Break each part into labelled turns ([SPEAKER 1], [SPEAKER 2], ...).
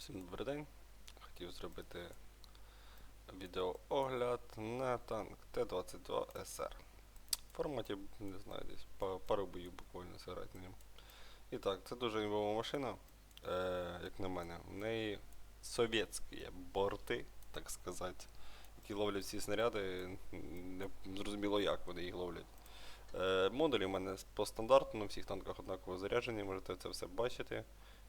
[SPEAKER 1] Всім добрий день. Хотів зробити відеоогляд на танк Т-22 СР. В форматі, не знаю, десь пару боїв буквально зіграти на ньому. І так, це дуже імбова машина, е, як на мене. В неї совєтські борти, так сказати, які ловлять всі снаряди. Не зрозуміло, як вони їх ловлять. Е, модулі в мене по стандарту на всіх танках однаково заряджені, можете це все бачити.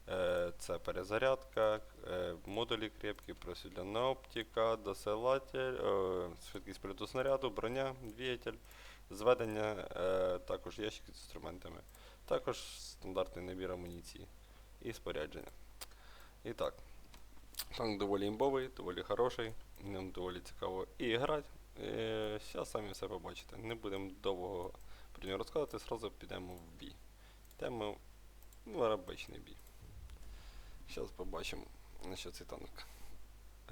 [SPEAKER 1] Е, Це перезарядка, е, модулі крепкі, просвітлена оптика, досилатель, е, швидкість польоту снаряду, броня, двигатель, зведення, також ящики з інструментами, також стандартний набір амуніції і спорядження. І так, танк доволі імбовий, доволі хороший, ньому доволі цікаво і грати. Зараз самі все побачите. Не будемо довго про нього розказувати, зразу підемо в бій. Йдемо в арабичний бій. Зараз побачимо, на що цей танк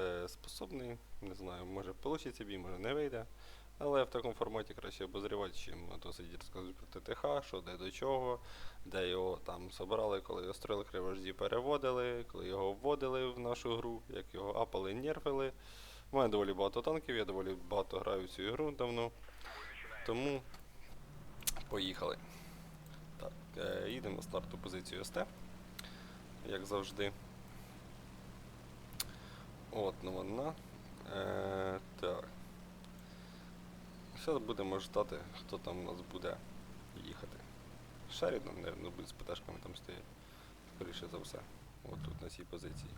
[SPEAKER 1] е, способний. Не знаю, може вийде бій, може не вийде. Але в такому форматі краще обозрівати, чим то сидіти розказувати про ТТХ, що де до чого, де його там собирали, коли його строїли кривожді переводили, коли його вводили в нашу гру, як його апали, нерфили. У мене доволі багато танків, я доволі багато граю в цю ігру давно. Тому поїхали. Так, е, їдемо на старту позицію СТ як завжди. От ну вона. Е, так. Зараз будемо ждати, хто там у нас буде їхати. Шерідан, мабуть, буде з ПТшками там стоять. Скоріше за все. От тут на цій позиції.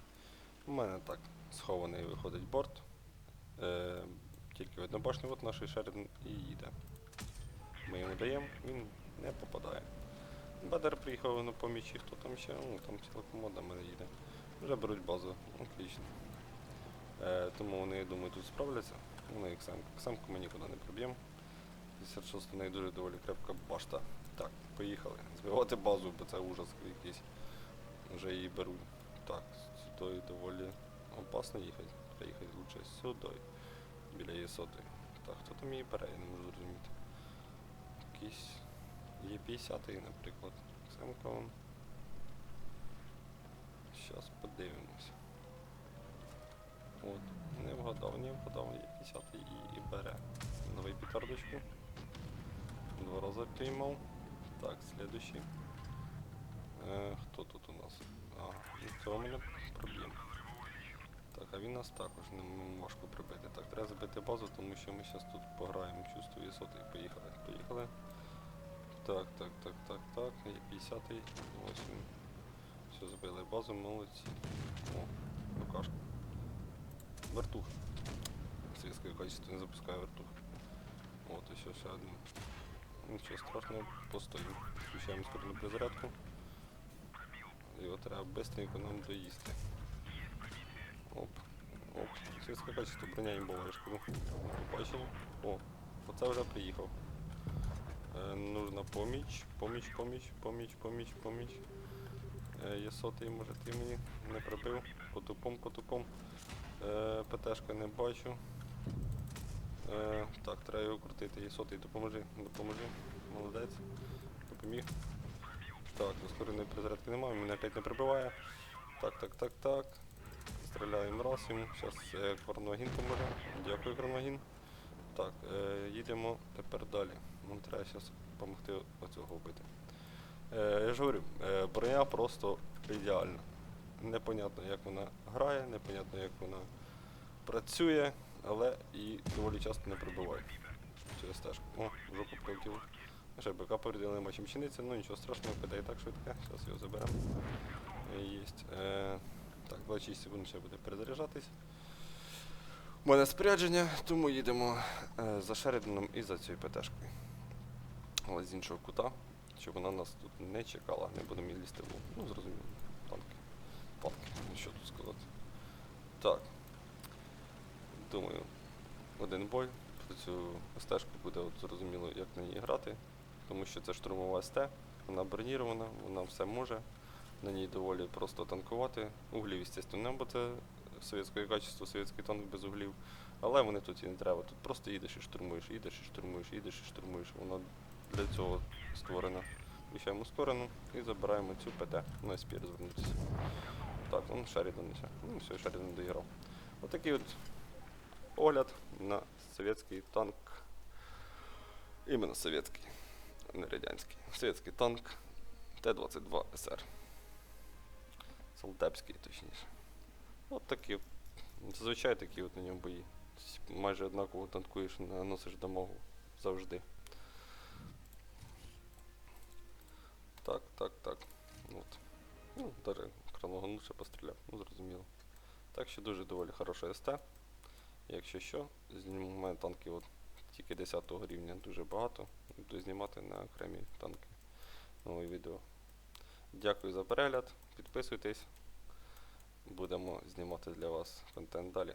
[SPEAKER 1] У мене так схований виходить борт. Е, тільки видно башню, от наш Шерідан і їде. Ми йому даємо, він не попадає. Бедер приїхав на помічі, хто там ще? Ну, там ціла команда мене їде. Вже беруть базу. Отлично. Е, тому вони, я думаю, тут справляться. Ну, і Ксемку. Ксемку ми нікуди не проб'ємо. 56 у неї дуже доволі крепка башта. Так, поїхали. Збивати базу, бо це ужас якийсь. Вже її беруть. Так, сюди доволі опасно їхати. Приїхати лучше сюди. Біля її сотої. Так, хто там її бере, я не можу зрозуміти. Якийсь Є 50 наприклад. Он. Щас подивимось. От, не вгадав, не вгадав, є 50 і, і бере. Новий петардочку. Два рази піймав. Так, следующий. Е, хто тут у нас? А, цього мене проб'ємо. Так, а він нас також не важко прибити. Так, треба забити базу, тому що ми зараз тут пограємо, чувствую сотий. Поїхали. Поїхали. Так, так, так, так, так. Є 50-й. Ось. Все, забили базу, молодці. О, Лукашка. Вертух. Світське качество не запускає вертух. От, і ще ще один. Нічого страшного, постоїмо. Включаємо скорину перезарядку. Його треба быстренько нам доїсти. Оп. Оп. Світське качество, броня імбова, я ж кажу. Побачили? О, оце вже приїхав. Е, нужна поміч, поміч, поміч, поміч, поміч, поміч. Е, є сотий, може ти мені не прибив. Потупом, потупом. Е, ПТшка не бачу. Е, так, треба його крутити. Є сотий, допоможи, допоможи. Молодець. Допоміг. Так, ускореної перезарядки немає, мене опять не прибиває. Так, так, так, так. Стріляємо раз йому. Зараз е, Кварногін поможе. Дякую, Кварногін. Так, е, їдемо тепер далі. Нам треба зараз допомогти оцього вбити. Е, я ж говорю, е, броня просто ідеальна. Непонятно, як вона грає, непонятно, як вона працює, але і доволі часто не пробиває. Через стежку. О, жопу прилетіло. Ще БК повредили нема чим чиниться, ну нічого страшного, питає так швидке. Зараз його заберемо. Єсть. Е, так, 26 секунд ще буде перезаряджатись. У мене спорядження, тому їдемо е, за Шериданом і за цією ПТшкою. Але з іншого кута, щоб вона нас тут не чекала, не будемо її лізти в. Ну, зрозуміло. Танки. Ну що тут сказати. Так. Думаю, один бой. Про цю стежку буде от зрозуміло, як на ній грати. Тому що це штурмова СТ, вона бронірована, вона все може. На ній доволі просто танкувати. Углів, звісно, не, бо це совєтське качество, совєтський танк без углів. Але вони тут і не треба. Тут просто їдеш і штурмуєш, їдеш і штурмуєш, їдеш і штурмуєш. Вона для цього створена. Включаємо скорену і забираємо цю ПТ. На спір звернутися. Так, ну Шерідан ще. Ну все, Шерідан доіграв. Отакий от огляд на совєтський танк. Іменно совєтський, а не радянський. Совєтський танк Т-22 СР. Солтепський, точніше. От такі. Зазвичай такі от на ньому бої. Тобто Майже однаково танкуєш, наносиш дамагу завжди. Так, так, так. От. Ну, даже краногануче постріляв, ну зрозуміло. Так що дуже доволі хороша СТ. Якщо що, мене танки от тільки 10 рівня дуже багато. Буду знімати на окремі танки нове відео. Дякую за перегляд, підписуйтесь. Будемо знімати для вас контент далі.